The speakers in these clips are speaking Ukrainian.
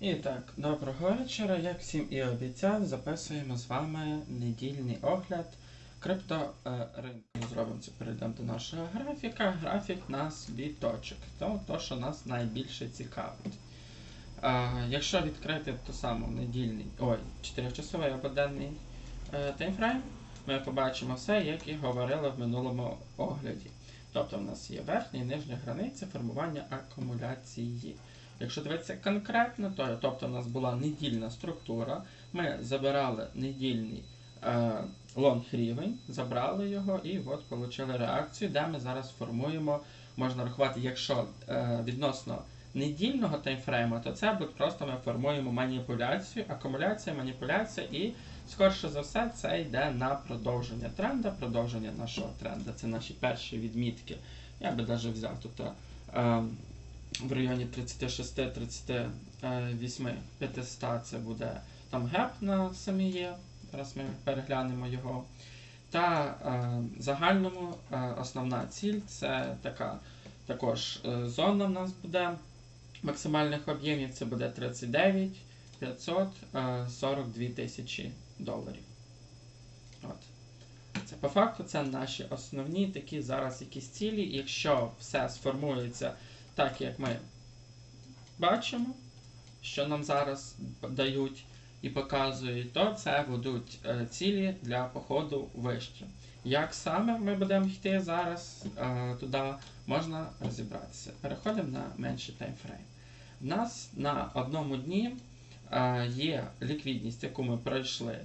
І так, доброго вечора. Як всім і обіцяв, записуємо з вами недільний огляд крипторинку. Зробимо це, перейдемо до нашого графіка. Графік у нас від точок. То, то що нас найбільше цікавить. Якщо відкрити ту саму недільний, ой, 4-часовий або денний е, таймфрейм, ми побачимо все, як і говорили в минулому огляді. Тобто в нас є верхня і нижня границя формування акумуляції. Якщо дивитися конкретно, то тобто у нас була недільна структура, ми забирали недільний е, лонг рівень, забрали його і от отримали реакцію, де ми зараз формуємо, можна рахувати, якщо е, відносно недільного таймфрейму, то це буде просто ми формуємо маніпуляцію, акумуляція, маніпуляція, і скорше за все це йде на продовження тренда, продовження нашого тренда. Це наші перші відмітки. Я би навіть взяв тут. Е, в районі 36-38 500 це буде там геп на самі є. Зараз ми переглянемо його. Та е, в загальному е, основна ціль це така також е, зона в нас буде максимальних об'ємів. Це буде 39 500 е, 42 тисячі доларів. От. Це по факту це наші основні такі зараз якісь цілі. Якщо все сформується так як ми бачимо, що нам зараз дають і показують, то це будуть е, цілі для походу вище. Як саме ми будемо йти зараз е, туди, можна розібратися. Переходимо на менший таймфрейм. У нас на одному дні е, є ліквідність, яку ми пройшли,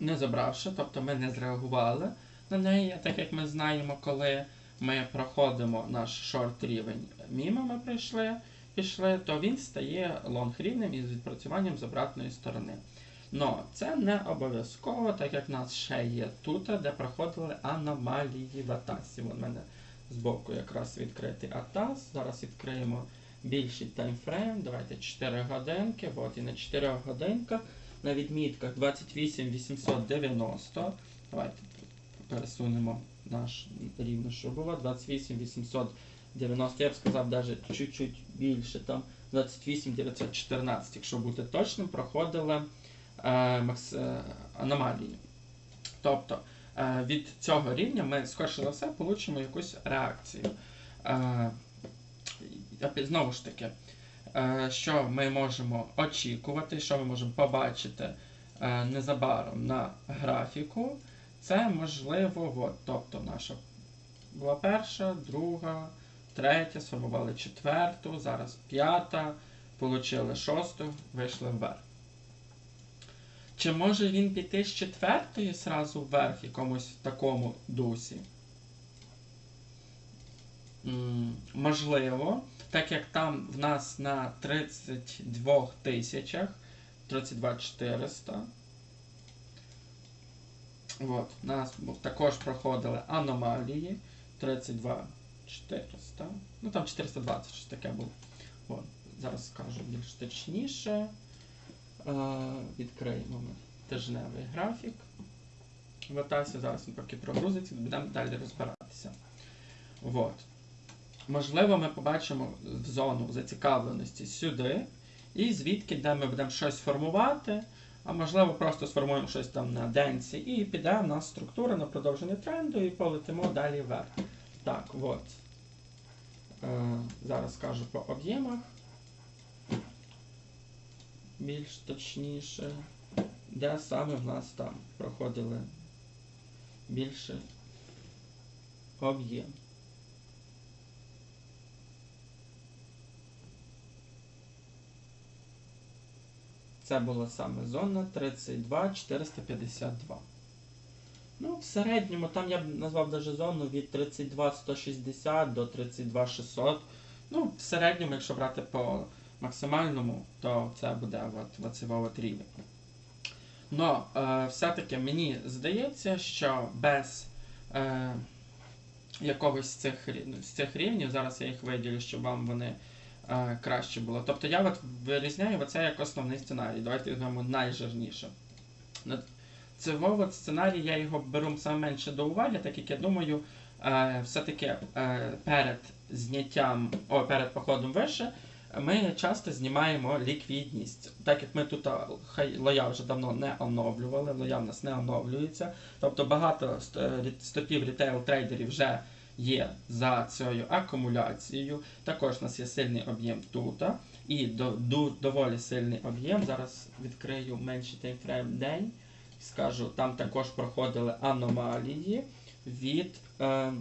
не забравши, тобто ми не зреагували на неї, так як ми знаємо, коли ми проходимо наш шорт рівень мімо, ми прийшли, пішли, то він стає лонг рівнем із відпрацюванням з обратної сторони. Но це не обов'язково, так як в нас ще є тут, де проходили аномалії в атасі. Вон в мене збоку якраз відкритий атас. Зараз відкриємо більший таймфрейм. Давайте 4 годинки. От і на 4 годинках на відмітках 28890. Давайте пересунемо наш рівно, що було. 28 890, я б сказав, навіть чуть-чуть більше, там 28 914, якщо бути точним, проходили е, макс, е, аномалії. Тобто е, від цього рівня ми, скорше за все, получимо якусь реакцію. Е, знову ж таки, е, що ми можемо очікувати, що ми можемо побачити е, незабаром на графіку. Це можливо, от, тобто наша була перша, друга, третя, сформували четверту, зараз п'ята, отримали шосту, вийшли вверх. Чи може він піти з четвертої зразу вверх якомусь такому дусі? Можливо, так як там в нас на 32 тисячах, 32 400. От, у нас також проходили аномалії 32 400. Ну там 420 щось таке було. От, зараз скажу більш точніше. Е, відкриємо ми тижневий графік. В зараз він поки прогрузиться, будемо далі розбиратися. От. Можливо, ми побачимо в зону зацікавленості сюди, і звідки, де ми будемо щось формувати. А можливо, просто сформуємо щось там на денці і піде в нас структура на продовження тренду і полетимо далі вверх. Так, от. Е, зараз скажу по об'ємах. Більш точніше. Де саме в нас там проходили більше об'єм. Це була саме зона 32 452. Ну, в середньому, там я б назвав даже зону від 32 160 до 32 600. Ну, в середньому, якщо брати по максимальному, то це буде от, оцей рівень. Но е, все-таки мені здається, що без е, якогось з цих, з цих рівнів, зараз я їх виділю, щоб вам вони краще було. Тобто я от вирізняю оце як основний сценарій. Давайте візьмемо найжирніше. На цього от сценарій я його беру саме менше до уваги, так як я думаю, е, все-таки е, перед зняттям, о, перед походом вище, ми часто знімаємо ліквідність. Так як ми тут хай лоя вже давно не оновлювали, лоя в нас не оновлюється. Тобто багато е, стопів рітейл-трейдерів вже є за цією акумуляцією. Також у нас є сильний об'єм тут. І до, ду- доволі сильний об'єм. Зараз відкрию менший таймфрейм день. Скажу, там також проходили аномалії від. Е,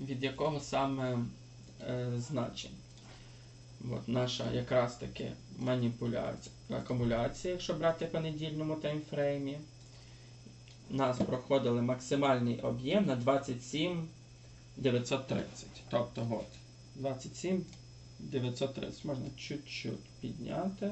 від якого саме е, значень. От наша якраз таки маніпуляція, акумуляція, якщо брати по недільному таймфреймі. Нас проходили максимальний об'єм на 27 930. Тобто от, 27 930. Можна чуть-чуть підняти.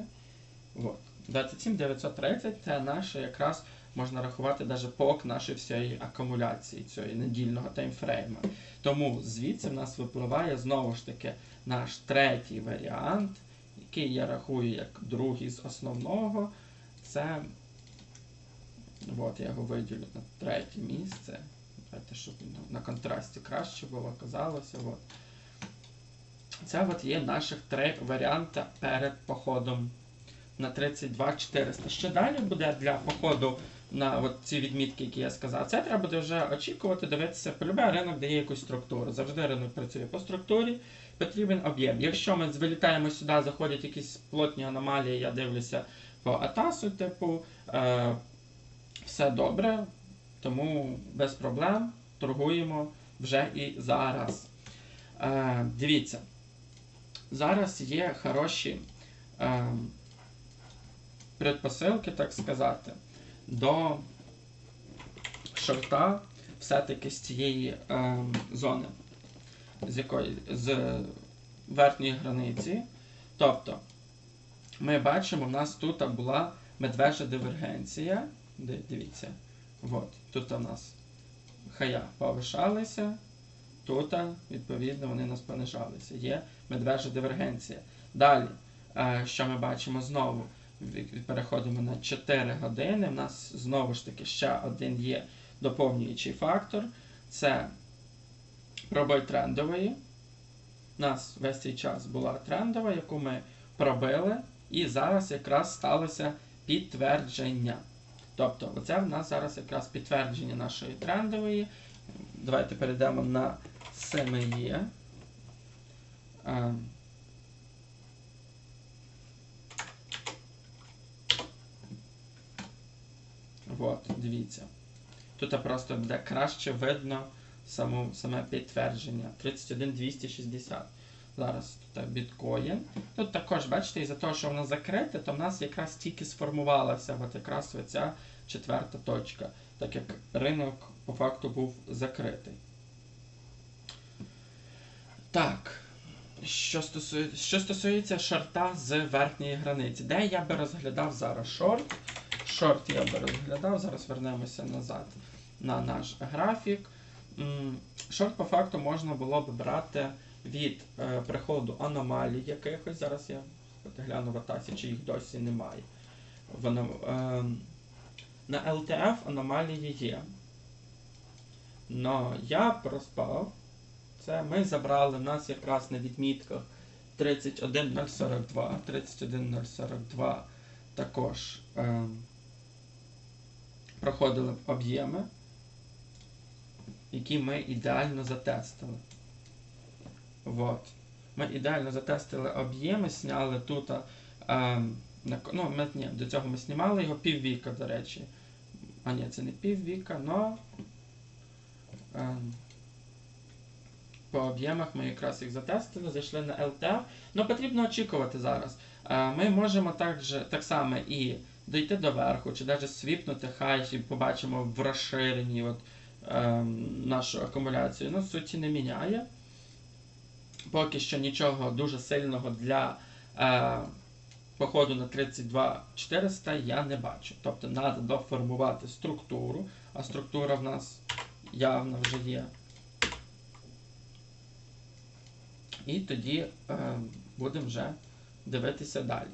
От. 27 930 це наше якраз можна рахувати навіть пок нашої всієї акумуляції, цієї недільного таймфрейма. Тому звідси в нас випливає знову ж таки наш третій варіант, який я рахую як другий з основного. Це от я його виділю на третє місце. Давайте, щоб на- контрасті краще було казалося. От. Це от є наших три варіанти перед походом на 32 400. Що далі буде для походу на ці відмітки, які я сказав? Це треба буде вже очікувати, дивитися. Полюбе ринок дає якусь структуру. Завжди ринок працює по структурі, потрібен об'єм. Якщо ми вилітаємо сюди, заходять якісь плотні аномалії, я дивлюся по атасу, типу, е, все добре, тому без проблем торгуємо вже і зараз. Е, дивіться, зараз є хороші. Е, предпосилки, так сказати, до шорта все-таки з цієї е, зони, з якої з верхньої границі. Тобто, ми бачимо, в нас тут була медвежа дивергенція. Дивіться, от, тут у нас хая повишалися, тут, відповідно, вони нас понижалися. Є медвежа дивергенція. Далі, е, що ми бачимо знову? Переходимо на 4 години. У нас знову ж таки ще один є доповнюючий фактор. Це пробой трендової. У нас весь цей час була трендова, яку ми пробили, і зараз якраз сталося підтвердження. Тобто, оце в нас зараз якраз підтвердження нашої трендової. Давайте перейдемо на SME. Ем, От, дивіться. Тут просто буде краще видно саму, саме підтвердження. 31260. Зараз тут біткоін. Тут також, бачите, із-за того, що воно закрите, то в нас якраз тільки сформувалася от якраз оця четверта точка, так як ринок по факту був закритий. Так. Що стосується, що стосується шорта з верхньої границі, де я би розглядав зараз шорт. Шорт я би розглядав, зараз вернемося назад на наш графік. Шорт по факту можна було б брати від е, приходу аномалій якихось. Зараз я гляну в атасі, чи їх досі немає. Воно, е, на LTF аномалії є. Но я проспав. Це ми забрали в нас якраз на відмітках 31042. 31042 також е, проходили об'єми, які ми ідеально затестили. Вот. Ми ідеально затестили об'єми, зняли тут. Е, ну, ми, ні, до цього ми знімали його піввіка, до речі. А ні, це не піввіка, но. Е, по об'ємах ми якраз їх затестили, зайшли на LTF. Ну потрібно очікувати зараз. Е, Ми можемо також, так само і дійти до верху, чи навіть свіпнути хай, і побачимо в розширенні от, нашу акумуляцію. Ну, суті не міняє. Поки що нічого дуже сильного для е, походу на 32 400 я не бачу. Тобто треба доформувати структуру, а структура в нас явно вже є. І тоді е, будемо вже дивитися далі.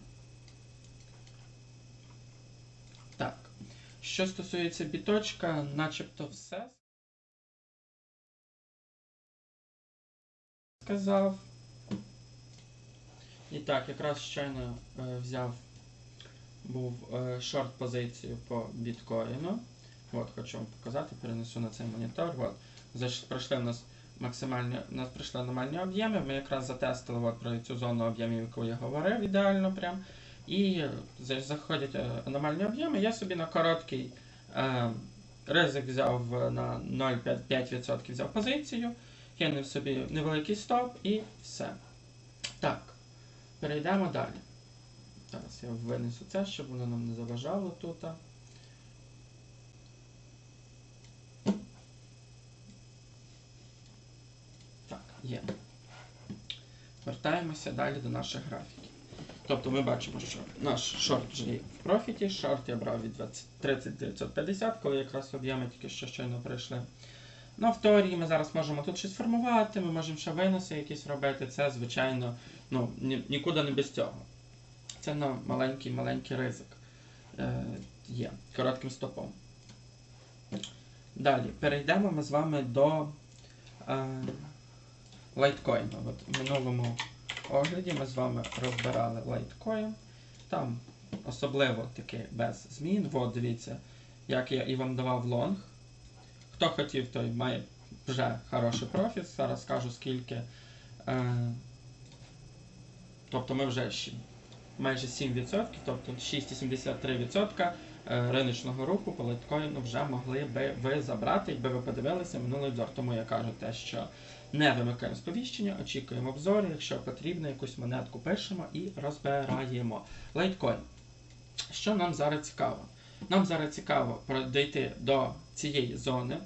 Так. Що стосується біточка, начебто все. Сказав. І так, якраз щойно е, взяв був е, шорт позицію по біткоїну. От, хочу вам показати, перенесу на цей монітор. От, зайш, пройшли в нас максимальні, у нас прийшли аномальні об'єми. Ми якраз затестили от, про цю зону об'ємів, яку я говорив, ідеально прям. І заходять е, аномальні об'єми. Я собі на короткий е, ризик взяв е, на 0,5% взяв позицію, кинув собі невеликий стоп і все. Так, перейдемо далі. Зараз я винесу це, щоб воно нам не заважало тут. Так, є. Вертаємося далі до наших графіків. Тобто ми бачимо, що наш шорт вже є в профіті. Шорт я брав від 20 3950, коли якраз об'єми тільки що щойно прийшли. Ну, в теорії ми зараз можемо тут щось формувати, ми можемо ще виноси якісь робити. Це, звичайно, ну, ні, нікуди не без цього. Це на маленький-маленький ризик е, є коротким стопом. Далі перейдемо ми з вами до е, лайткоїну. От в минулому огляді ми з вами розбирали лайткоін. Там особливо таки без змін. От дивіться, як я і вам давав лонг. Хто хотів, той має вже хороший профіт. Зараз скажу скільки. Е, тобто ми вже щ- майже 7%, тобто 6,73% е, риночного руху по лайткоїну вже могли би ви забрати, якби ви подивилися минулий обзор. Тому я кажу те, що не вимикаємо сповіщення, очікуємо обзори. Якщо потрібно, якусь монетку пишемо і розбираємо. Лайткоін. Що нам зараз цікаво? Нам зараз цікаво дійти до цієї зони.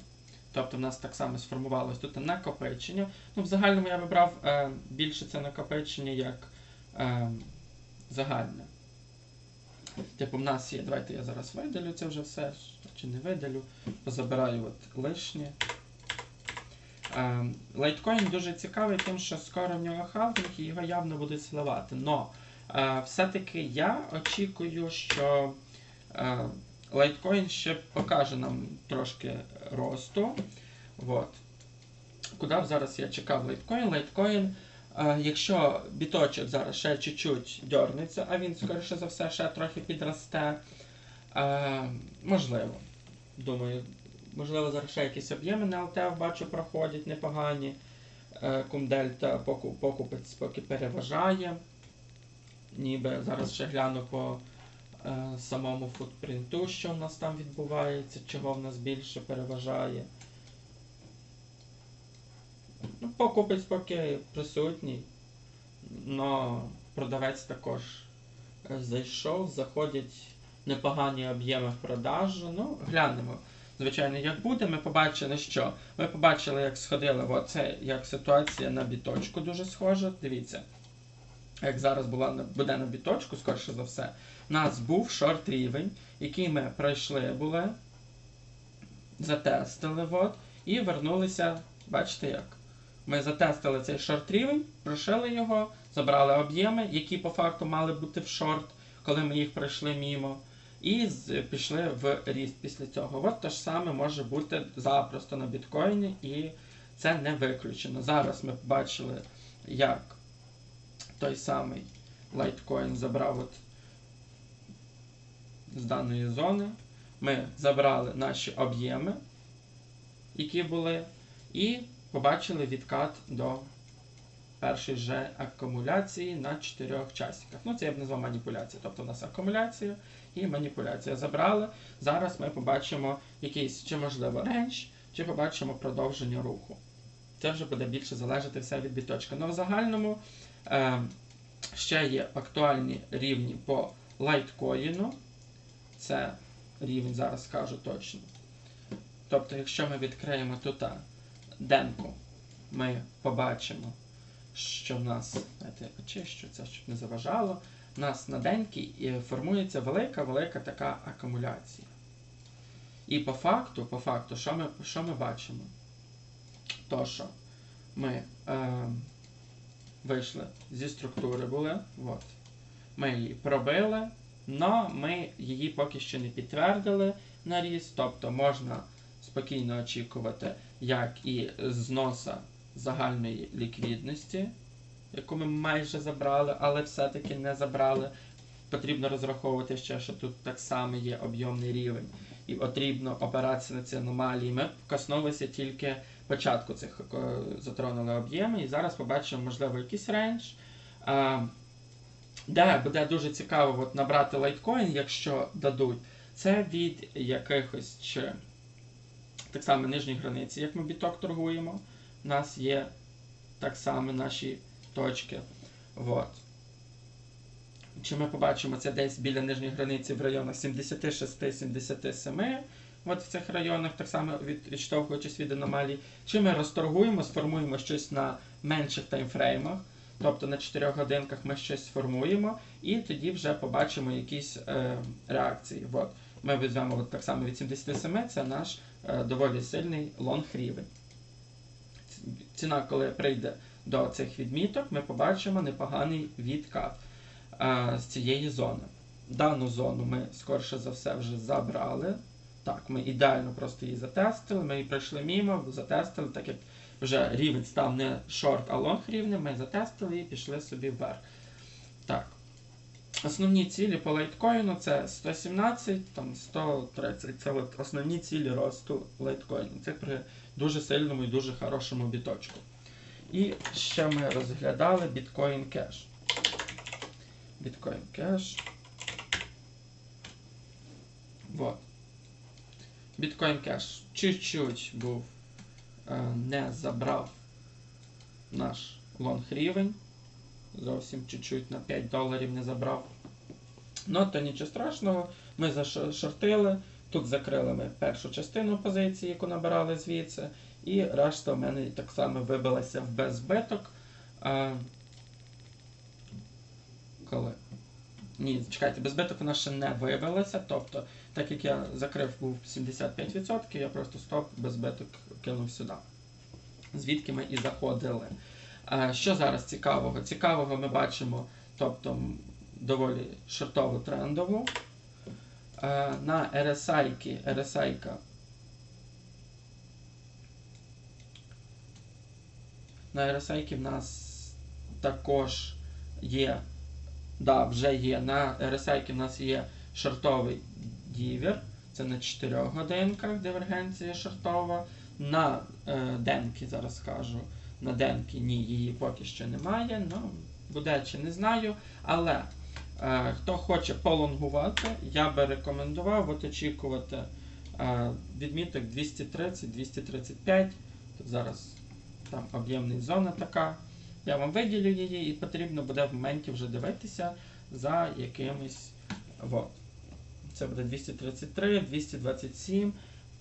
Тобто в нас так само сформувалось тут накопичення. Ну, в загальному я вибрав е, більше це накопичення як е, загальне. Типу, в нас є. Давайте я зараз видалю це вже все. Чи не видалю. Позабираю от лишнє. Е, Лайткоін дуже цікавий, тим, що скоро в нього халвінг і його явно будуть сливати. Но е, все-таки я очікую, що е, лайткоін ще покаже нам трошки росту. Вот. Куди зараз я чекав лайткоін? Лайткоін, е, якщо біточок зараз ще чуть-чуть дьорнеться, а він, скоріше за все, ще трохи підросте. Е, можливо. Думаю, можливо, зараз ще якісь об'єми на ЛТФ бачу проходять непогані. Е, Кумдельта покупець поки переважає. Ніби зараз ще гляну по самому футпринту, що в нас там відбувається, чого в нас більше переважає. Ну, покупець поки присутній, но продавець також е, зайшов, заходять непогані об'єми в продажу. Ну, глянемо. Звичайно, як буде, ми побачили, що ми побачили, як сходили, оце як ситуація на біточку дуже схожа. Дивіться, як зараз була буде на біточку, скоріше за все, у нас був шорт рівень, який ми пройшли були, затестили, от, і вернулися, бачите як. Ми затестили цей шорт рівень, прошили його, забрали об'єми, які по факту мали бути в шорт, коли ми їх пройшли мімо. І пішли в ріст після цього. От те ж саме може бути запросто на біткоїні, і це не виключено. Зараз ми побачили, як той самий лайткоін забрав от з даної зони. Ми забрали наші об'єми, які були, і побачили відкат до першої же акумуляції на 4 часиках. Ну, це я б назвав маніпуляція. Тобто у нас акумуляція і маніпуляція забрали. Зараз ми побачимо якийсь, чи можливо рендж, чи побачимо продовження руху. Це вже буде більше залежати все від біточка. Ну, в загальному е, ще є актуальні рівні по лайткоїну. Це рівень, зараз скажу точно. Тобто, якщо ми відкриємо тут денку, ми побачимо, що в нас, давайте я почищу це, щоб не заважало. У нас на деньки е, формується велика-велика така акумуляція. І по факту, по факту, що ми, що ми бачимо? То, що ми е, вийшли зі структури були, от. ми її пробили, але ми її поки що не підтвердили на ріст, тобто можна спокійно очікувати як і зноса загальної ліквідності, яку ми майже забрали, але все-таки не забрали. Потрібно розраховувати ще, що тут так само є об'ємний рівень, і потрібно опиратися на ці аномалії. Ми коснулися тільки початку цих е, затронули об'єми, і зараз побачимо, можливо, якийсь рейндж. Де буде дуже цікаво от, набрати лайткоін, якщо дадуть, це від якихось чи так само нижні границі, як ми біток торгуємо. У нас є так само наші точки. От. Чи ми побачимо це десь біля нижньої границі в районах 76-77, от в цих районах, так само від, відштовхуючись від аномалій, чи ми розторгуємо, сформуємо щось на менших таймфреймах, тобто на 4 годинках ми щось сформуємо, і тоді вже побачимо якісь е, реакції. От. Ми візьмемо от так само від 77, це наш е, доволі сильний лонг рівень. Ціна, коли прийде до цих відміток, ми побачимо непоганий відкат е, з цієї зони. Дану зону ми, скорше за все, вже забрали. Так, ми ідеально просто її затестили, ми її пройшли мімо, затестили, так як вже рівень став не шорт, а лонг рівнем, ми затестили і пішли собі вверх. Так. Основні цілі по лайткоїну це 117, там 130. Це от основні цілі росту лайткоїну. Це при дуже сильному і дуже хорошому біточку. І ще ми розглядали Cash. Bitcoin Cash. Вот. Bitcoin Cash чуть-чуть був, не забрав наш лонг рівень. Зовсім чуть-чуть на 5 доларів не забрав. Ну, то нічого страшного. Ми зашортили. Тут закрили ми першу частину позиції, яку набирали звідси. І решта в мене так само вибилася в безбиток. А, коли? Ні, чекайте, безбиток вона ще не вибилася. Тобто, так як я закрив був 75%, я просто стоп, безбиток кинув сюди. Звідки ми і заходили. Що зараз цікавого? Цікавого ми бачимо, тобто доволі шортову трендову. На RSI, RSI На RSI в нас також є, да, вже є. На RSI в нас є шортовий дівер. Це на 4 годинках дивергенція шортова. На е, денки, зараз скажу. На денки ні, її поки що немає. Ну, буде чи не знаю. Але е, хто хоче полонгувати, я би рекомендував от очікувати е, відміток 230-235. Тут зараз там об'ємна зона така. Я вам виділю її, і потрібно буде в моменті вже дивитися за якимось. Вот. Це буде 233, 227.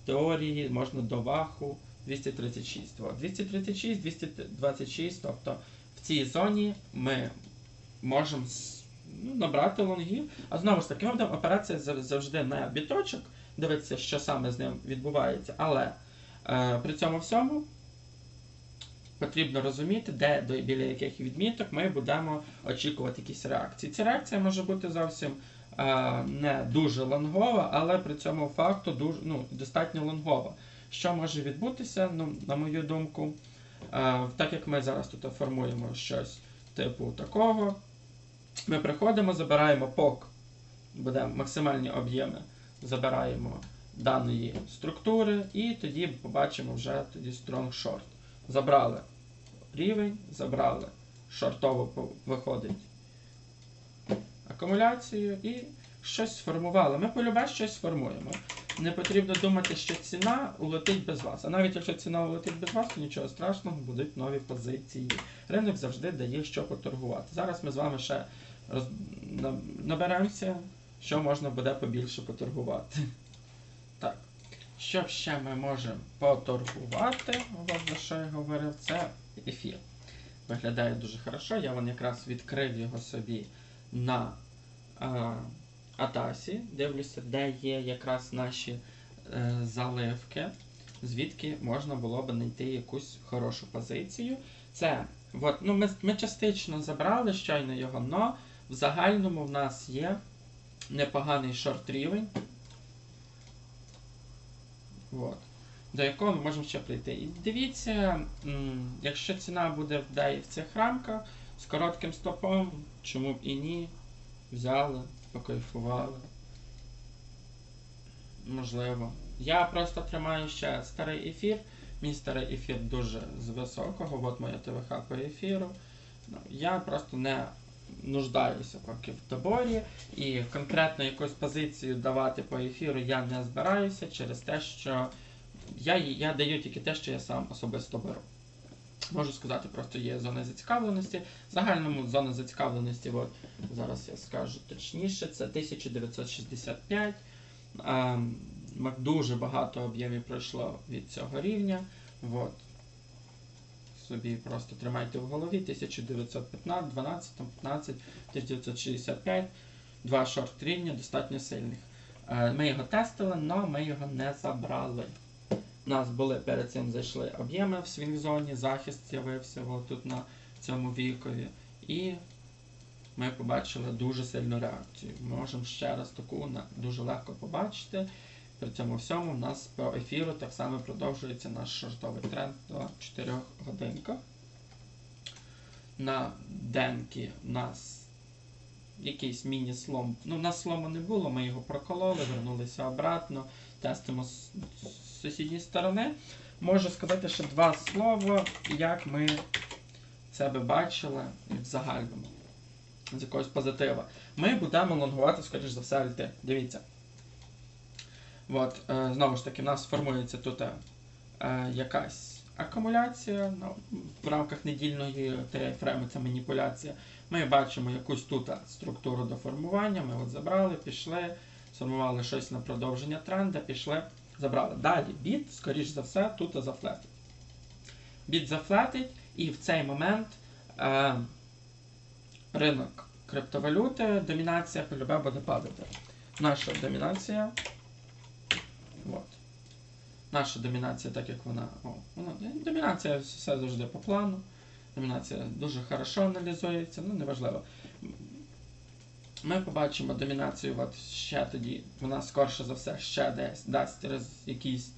В теорії можна до ваху 236. Вот. 236, 226. Тобто в цій зоні ми можемо ну, набрати лонгів. А знову ж таки, ми будемо операція завжди на біточок, дивитися, що саме з ним відбувається. Але е, при цьому всьому потрібно розуміти, де до біля яких відміток ми будемо очікувати якісь реакції. Ця реакція може бути зовсім не дуже лонгова, але при цьому факту дуже, ну, достатньо лонгова. Що може відбутися, ну, на мою думку, е, так як ми зараз тут формуємо щось типу такого, ми приходимо, забираємо пок, буде максимальні об'єми, забираємо даної структури, і тоді побачимо вже тоді strong short. Забрали рівень, забрали. Шортово виходить акумуляцію і щось сформували. Ми полюбе щось сформуємо. Не потрібно думати, що ціна улетить без вас. А навіть якщо ціна улетить без вас, то нічого страшного, будуть нові позиції. Ринок завжди дає що поторгувати. Зараз ми з вами ще роз... наберемося, що можна буде побільше поторгувати. Так. Що ще ми можемо поторгувати, от за що я говорив, це ефір. Виглядає дуже хорошо. Я вон якраз відкрив його собі на Атасі. Дивлюся, де є якраз наші е, заливки, звідки можна було б знайти якусь хорошу позицію. Це, от, ну, Ми ми частично забрали щойно його, але в загальному в нас є непоганий шорт рівень. От. до якого ми можемо ще прийти. І дивіться, якщо ціна буде в цих рамках з коротким стопом, чому б і ні, взяли, покайфували. Можливо. Я просто тримаю ще старий ефір. Мій старий ефір дуже з високого, от моя ТВХ по ефіру. Ну, Я просто не нуждаюся поки в доборі, і конкретно якусь позицію давати по ефіру я не збираюся через те, що я, я даю тільки те, що я сам особисто беру. Можу сказати, просто є зона зацікавленості. В загальному зона зацікавленості, от, зараз я скажу точніше, це 1965. Ем, дуже багато об'ємів пройшло від цього рівня. От. Собі просто тримайте в голові 1915, 12, 15, 1965. Два шорт рівня достатньо сильних. Е, Ми його тестили, але ми його не забрали. У нас були перед цим зайшли об'єми в свінг-зоні, захист з'явився тут на цьому вікові. І ми побачили дуже сильну реакцію. Ми можемо ще раз таку дуже легко побачити. При цьому всьому в нас по ефіру так само продовжується наш шортовий тренд до 4 годинках. На денки у нас якийсь міні-слом. Ну, у нас слому не було, ми його прокололи, вернулися обратно, тестимо з сусідньої сторони. Можу сказати ще два слова, як ми це би бачили в загальному. З якогось позитива. Ми будемо лонгувати, скоріш за все, альти. Дивіться. От, е, знову ж таки, в нас формується тут е, якась акумуляція ну, в рамках недільної тайфрейму, це маніпуляція. Ми бачимо якусь тут структуру до формування. Ми от забрали, пішли, сформували щось на продовження тренда, пішли, забрали. Далі біт, скоріш за все, тут зафлетить. Біт зафлетить, і в цей момент е, ринок криптовалюти, домінація полюбе буде падати. Наша домінація. От. Наша домінація, так як вона. О, вона домінація все завжди по плану. Домінація дуже хорошо аналізується, ну неважливо. Ми побачимо домінацію, от ще тоді, вона скорше за все ще десь дасть якісь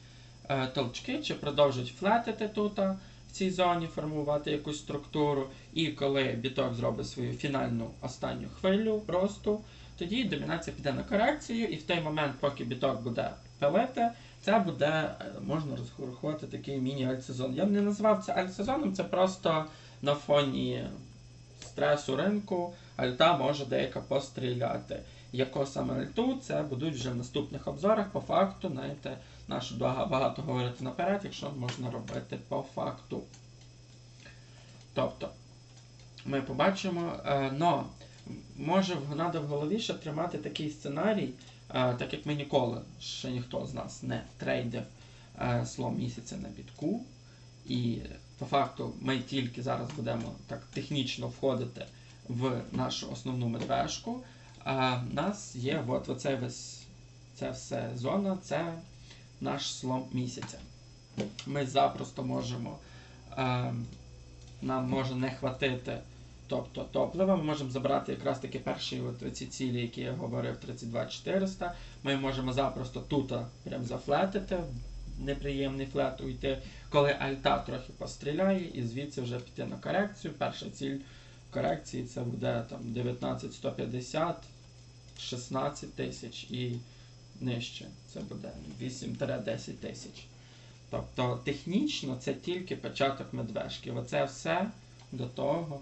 е, толчки, чи продовжить флетити тут в цій зоні, формувати якусь структуру. І коли біток зробить свою фінальну останню хвилю росту, тоді домінація піде на корекцію, і в той момент, поки біток буде пилити, це буде, е, можна розрахувати такий міні-альтсезон. Я б не назвав це альтсезоном, це просто на фоні стресу ринку альта може деяка постріляти. Яко саме альту, це будуть вже в наступних обзорах. По факту, знаєте, наше багато говорити наперед, якщо можна робити по факту. Тобто, ми побачимо, е, но може треба в голові ще тримати такий сценарій, е, так як ми ніколи, ще ніхто з нас не трейдив е, слом місяця на бітку. І по факту ми тільки зараз будемо так технічно входити в нашу основну медвежку. А в нас є от оце весь, це все зона, це наш слом місяця. Ми запросто можемо, е, нам може не хватити тобто, топлива. Ми можемо забрати якраз таки перші от ці цілі, які я говорив, 32400. Ми можемо запросто тут прям зафлетити, неприємний флет уйти, коли альта трохи постріляє, і звідси вже піти на корекцію. Перша ціль корекції це буде там 19150, 16 тисяч і нижче. Це буде 8-10 тисяч. Тобто технічно це тільки початок медвежки. Оце все до того.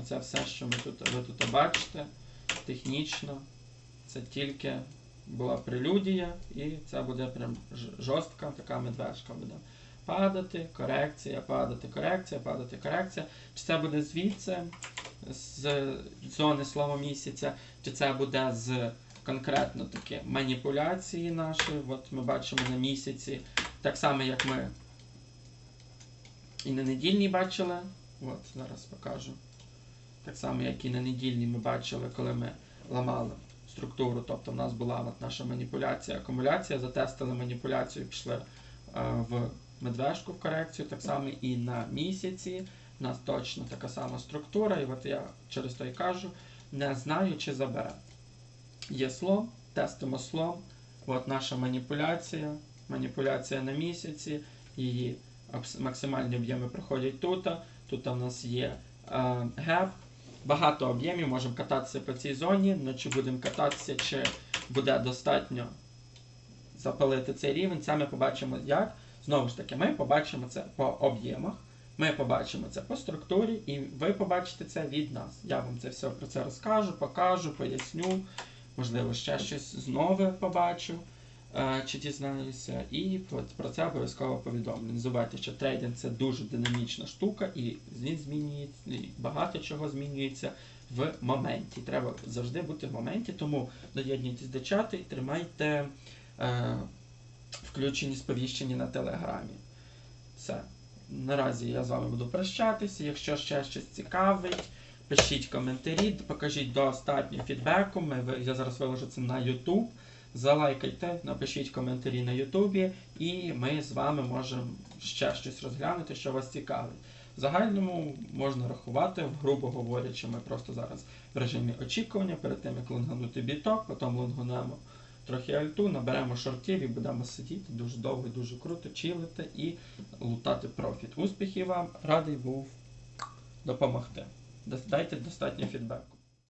Оце все, що ми тут, ви тут бачите, технічно, це тільки була прелюдія, і це буде прям жорстка така медвежка буде. Падати, корекція, падати, корекція, падати, корекція. Чи це буде звідси, з зони слова місяця, чи це буде з конкретно такі маніпуляції нашої. От ми бачимо на місяці, так само, як ми і на недільній бачили. От, зараз покажу. Так само, як і на недільній ми бачили, коли ми ламали структуру. Тобто в нас була от наша маніпуляція, акумуляція, затестили маніпуляцію, пішли е, в медвежку в корекцію, так само і на місяці. У нас точно така сама структура, і от я через то і кажу, не знаю, чи забере. Є слом, тестимо слом, от наша маніпуляція. маніпуляція на місяці, її максимальні об'єми проходять тут. Тут у нас є е, геп. Багато об'ємів, можемо кататися по цій зоні, але чи будемо кататися, чи буде достатньо запалити цей рівень, це ми побачимо як. Знову ж таки, ми побачимо це по об'ємах, ми побачимо це по структурі, і ви побачите це від нас. Я вам це все про це розкажу, покажу, поясню. Можливо, ще щось знову побачу е, чи дізнаюся. І про, це обов'язково повідомлю. Не забувайте, що трейдинг це дуже динамічна штука, і він змінюється, і багато чого змінюється в моменті. Треба завжди бути в моменті, тому доєднуйтесь до чату і тримайте е, включені сповіщення на телеграмі. Все. Наразі я з вами буду прощатися. Якщо ще щось цікавить, пишіть коментарі, покажіть достатньо фідбеку. Ми, я зараз виложу це на YouTube. Залайкайте, напишіть коментарі на Ютубі, і ми з вами можемо ще щось розглянути, що вас цікавить. В загальному можна рахувати, грубо говорячи, ми просто зараз в режимі очікування, перед тим як лонганути біток, потім лонгунемо трохи альту, наберемо шортів і будемо сидіти дуже довго і дуже круто, чилити і лутати профіт. Успіхів вам! Радий був допомогти. Дайте достатньо фідбеку.